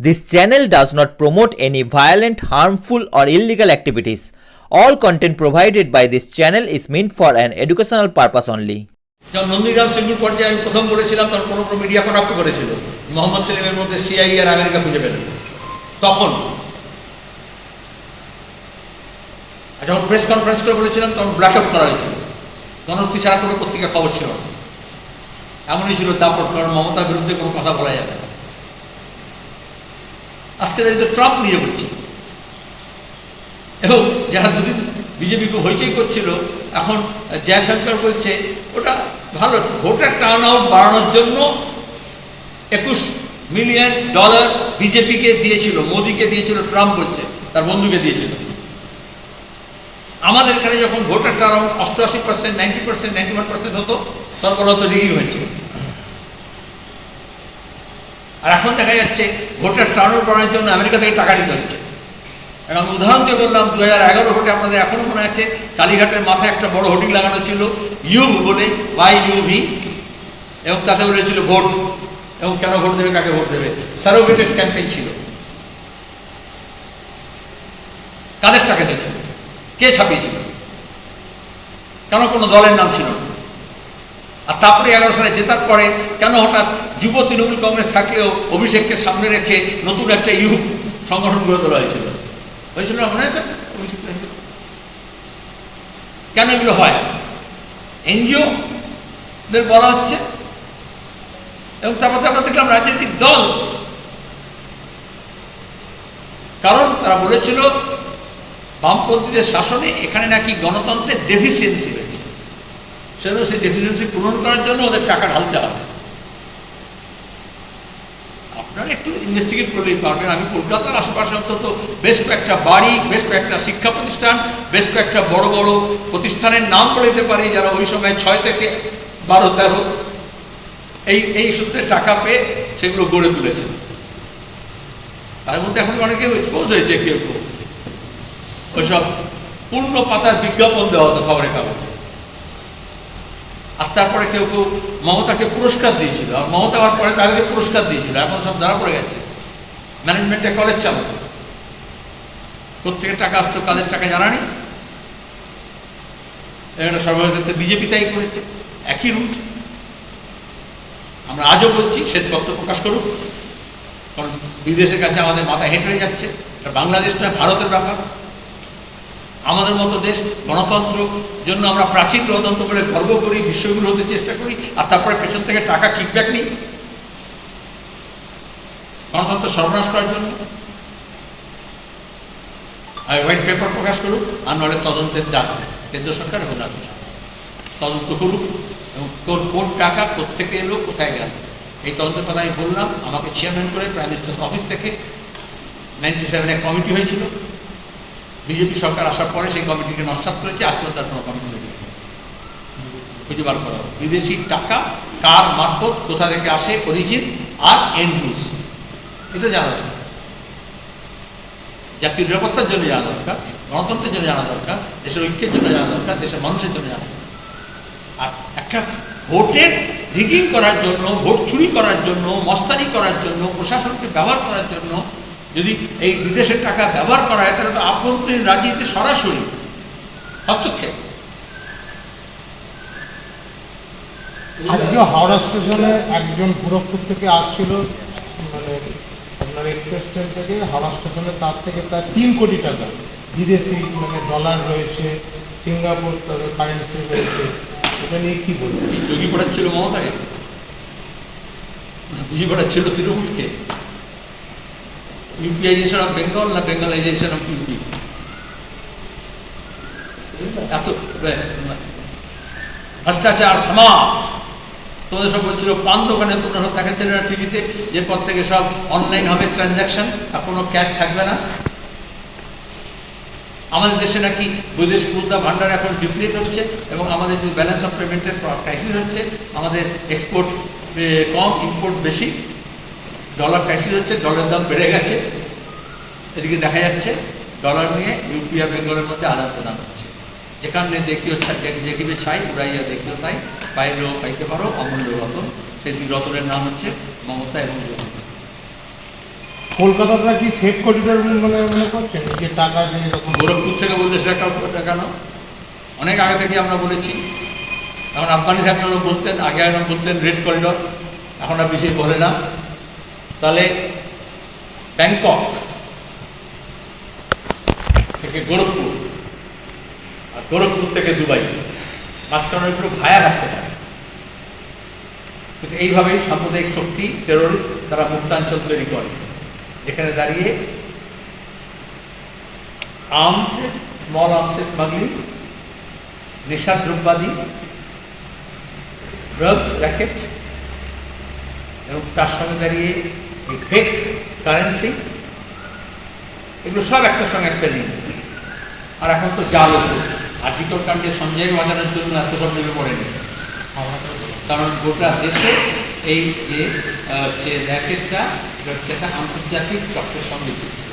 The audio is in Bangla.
This channel does not promote any violent, harmful, or illegal activities. All content provided by this channel is meant for an educational purpose only. Nandigram Singur পর্যায়ে আমি প্রথম বলেছিলাম তখন কোনো কোনো মিডিয়া কটাক্ষ করেছিল। মোহাম্মদ সেলিমের মধ্যে সিআই আর আমেরিকা খুঁজে পেলেন। তখন যখন প্রেস কনফারেন্স করে বলেছিলাম তখন ব্ল্যাক আউট করা হয়েছিল। গণহত্যা ছাড়া কোনো পত্রিকা খবর ছিল এমনই ছিল তারপর মমতার বিরুদ্ধে কোনো কথা বলা যাবে না। আজকে দাঁড়িয়ে তো ট্রাম্প নিয়ে বলছে এবং যারা দুদিন বিজেপিকে হইচই করছিল, এখন জয়শঙ্কর বলছে, ওটা ভালো, ভোটার টার্ন আউট বাড়ানোর জন্য একুশ মিলিয়ন ডলার বিজেপিকে দিয়েছিল মোদিকে দিয়েছিল ট্রাম্প বলছে, তার বন্ধুকে দিয়েছিল। আমাদের এখানে যখন ভোটার টার্ন আউট অষ্টআশি percent ninety percent ninety one percent হতো, তখন হয়তো রিগিং হয়েছে আর এখন দেখা যাচ্ছে ভোটার টার্ন আউট বাড়ানোর জন্য আমেরিকা থেকে টাকা দিতে হচ্ছে। এবং উদাহরণ দিয়ে বললাম দু হাজার এগারো ভোটে আপনাদের এখনও মনে আছে কালীঘাটের মাথায় একটা বড় হোর্ডিং লাগানো ছিল ইউভ বলে ওয়াই ইউভি এবং তাতে বলেছিল ভোট। এবং কেন ভোট দেবে, কাকে ভোট দেবে? সারোগেটেড ক্যাম্পেইন ছিল। কাদের টাকা হয়েছিল কে ছাপিয়েছিল? কেন কোনো দলের নাম ছিল না? আর তারপরে এগারো সালে জেতার পরে কেন হঠাৎ যুব তৃণমূল কংগ্রেস থাকলেও অভিষেককে সামনে রেখে নতুন একটা ইউথ সংগঠন গড়ে তোলা হয়েছিল? হয়েছিল মনে আছে? কেন এগুলো হয়? এনজিও দের বলা হচ্ছে। এবং তারপর আমরা দেখলাম রাজনৈতিক দল। কারণ তারা বলেছিল বামপন্থীদের শাসনে এখানে নাকি গণতন্ত্রের ডেফিসিয়েন্সি রয়েছে। সেজন্য সেই ডেফিসিয়েন্সি পূরণ করার জন্য ওদের টাকা ঢালতে হবে। আপনারা একটু ইনভেস্টিগেট করলেই পারবেন। আমি কলকাতার আশেপাশে অন্তত বেশ কয়েকটা বাড়ি, বেশ কয়েকটা শিক্ষা প্রতিষ্ঠান, বেশ কয়েকটা বড় বড় প্রতিষ্ঠানের নাম বলে দিতে পারি যারা ওই সময় ছয় থেকে বারো, তেরো এই এই সূত্রে টাকা পেয়ে সেগুলো গড়ে তুলেছে তার মধ্যে এখন অনেকে এক্সপোজ হয়েছে কেউ কেউ। ওইসব পূর্ণ পাতার বিজ্ঞাপন দেওয়া হতো খবরের কাগজে। আর তারপরে কেউ কেউ মমতাকে পুরস্কার দিয়েছিল। আর মমতা হওয়ার পরে তাদেরকে পুরস্কার দিয়েছিল। এখন সব ধরা পড়ে গেছে। ম্যানেজমেন্টে কলেজ চালাতো প্রত্যেকের টাকা আসতো, কাদের টাকা জানা নেই। এটা ক্ষেত্রে বিজেপি তাই করেছে। একই রুট আমরা আজও বলছি শ্বেতপত্র প্রকাশ করুক। কারণ বিদেশের কাছে আমাদের মাথা হেঁট হয়ে যাচ্ছে। এটা বাংলাদেশ নয়, ভারতের ব্যাপার। আমাদের মতো দেশ গণতন্ত্র জন্য আমরা প্রাচীন গণতন্ত্র বলে গর্ব করি বিশ্বগুলো হতে চেষ্টা করি, আর তারপরে পেছন থেকে টাকা কিকব্যাক নিই। গণতন্ত্র সর্বনাশ করার জন্য। আর হোয়াইট পেপার প্রকাশ করুক, আর নাহলে তদন্তের ডাক। কেন্দ্র সরকার এবং রাজ্য সরকার। তদন্ত করুক এবং কোন কোন টাকা কোথেকে এলো, কোথায় গেল। এই তদন্তের কথা আমি বললাম। আমাকে চেয়ারম্যান করে প্রাইম মিনিস্টার অফিস থেকে নাইনটি সেভেনে কমিটি হয়েছিল। বিজেপি সরকার আসার পরে সেই কমিটিকে নস্বাত করেছে আজ পর্যন্ত আর কোনো কমিটি খুঁজে বার করা। বিদেশি টাকা কার মারফত, কোথা থেকে আসে অরিজিন আর এন্ড এটা জানা দরকার। জাতীয় নিরাপত্তার জন্য জানা দরকার, গণতন্ত্রের জন্য জানা দরকার, দেশের ঐক্যের জন্য জানা দরকার, দেশের মানুষের জন্য জানা দরকার। আর একটা ভোটের রিগিং করার জন্য, ভোট চুরি করার জন্য, মস্তানি করার জন্য, প্রশাসনকে ব্যবহার করার জন্য যদি এই বিদেশের টাকা ব্যবহার করা হয় তাহলে তো আভ্যন্তরীণ রাজনীতিতে সরাসরি হস্তক্ষেপ। আজকে হাওড়া স্টেশনে একজন গোরখপুর থেকে আসছিল মানে আপনার এক্সপ্রেস ট্রেন থেকে হাওড়া স্টেশনে তার থেকে প্রায় তিন কোটি টাকা। বিদেশি মানে ডলার রয়েছে সিঙ্গাপুর তাদের কারেন্সি রয়েছে এটা নিয়ে কি বলবেন? যোগী পড়াচ্ছিল মমতাকে? যোগী পড়াচ্ছিল তৃণমূলকে? ইউপিআইজেশন অফ বেঙ্গল না বেঙ্গলাইজেশন অফ ইউপি এত ভ্রষ্টাচার সমাজ তোমাদের সব বলছিল পান দোকানে তোমরা সব দেখাচ্ছিল না টিভিতে এরপর থেকে সব অনলাইন হবে ট্রানজ্যাকশন আর কোনো ক্যাশ থাকবে না। আমাদের দেশে নাকি বৈদেশিক মুদ্রা ভান্ডার এখন ডিপ্লিট হচ্ছে এবং আমাদের যে ব্যালেন্স অফ পেমেন্টের ক্রাইসিস হচ্ছে, আমাদের এক্সপোর্ট কম ইম্পোর্ট বেশি ডলার ক্রাইসিস হচ্ছে ডলারের দাম বেড়ে গেছে। এদিকে দেখা যাচ্ছে ডলার নিয়ে ইউপি আর বেঙ্গলের মধ্যে আদান প্রদান হচ্ছে। যেখানে দেখিও দেখিবে ছাই উড়াইয়া দেখিও তাই। পাইলেও পাইতে পারো অমূল্য রতন। সেই রতনের নাম হচ্ছে মমতা এবং কলকাতাটা কি সেফ করিডোর মানে মনে করছেন? যে টাকা গোরখপুর থেকে বললে সেটা কেন? অনেক আগে থেকে আমরা বলেছি। এখন আফগানি সাহেব বলতেন আগে এখন বলতেন রেড করিডর এখন আর বেশি বলে না। তাহলে ব্যাংকক থেকে গোরখপুর। আর গোরখপুর থেকে দুবাই। মাঝখানে একটু ভায়া রাখতে পারে। কিন্তু এইভাবেই সাম্প্রদায়িক শক্তি টেরোরিস্ট তারা মুক্তাঞ্চল তৈরি করে। যেখানে দাঁড়িয়ে আর্মসের স্মল আর্মসের স্মাগলিং নেশাদ্রব্যাদি ড্রাগস র্যাকেট এবং তার সঙ্গে দাঁড়িয়ে এই ফেক কারেন্সি এগুলো সব একটা সঙ্গে একটা লিঙ্ক আর এখন তো জাল ওষুধ আজিকর কাণ্ডে সঞ্জয় বাজানোর জন্য এত সব নেমে পড়েনি। কারণ গোটা দেশে এই যে র্যাকেটটা, এটা হচ্ছে একটা আন্তর্জাতিক চক্রের সঙ্গে যুক্ত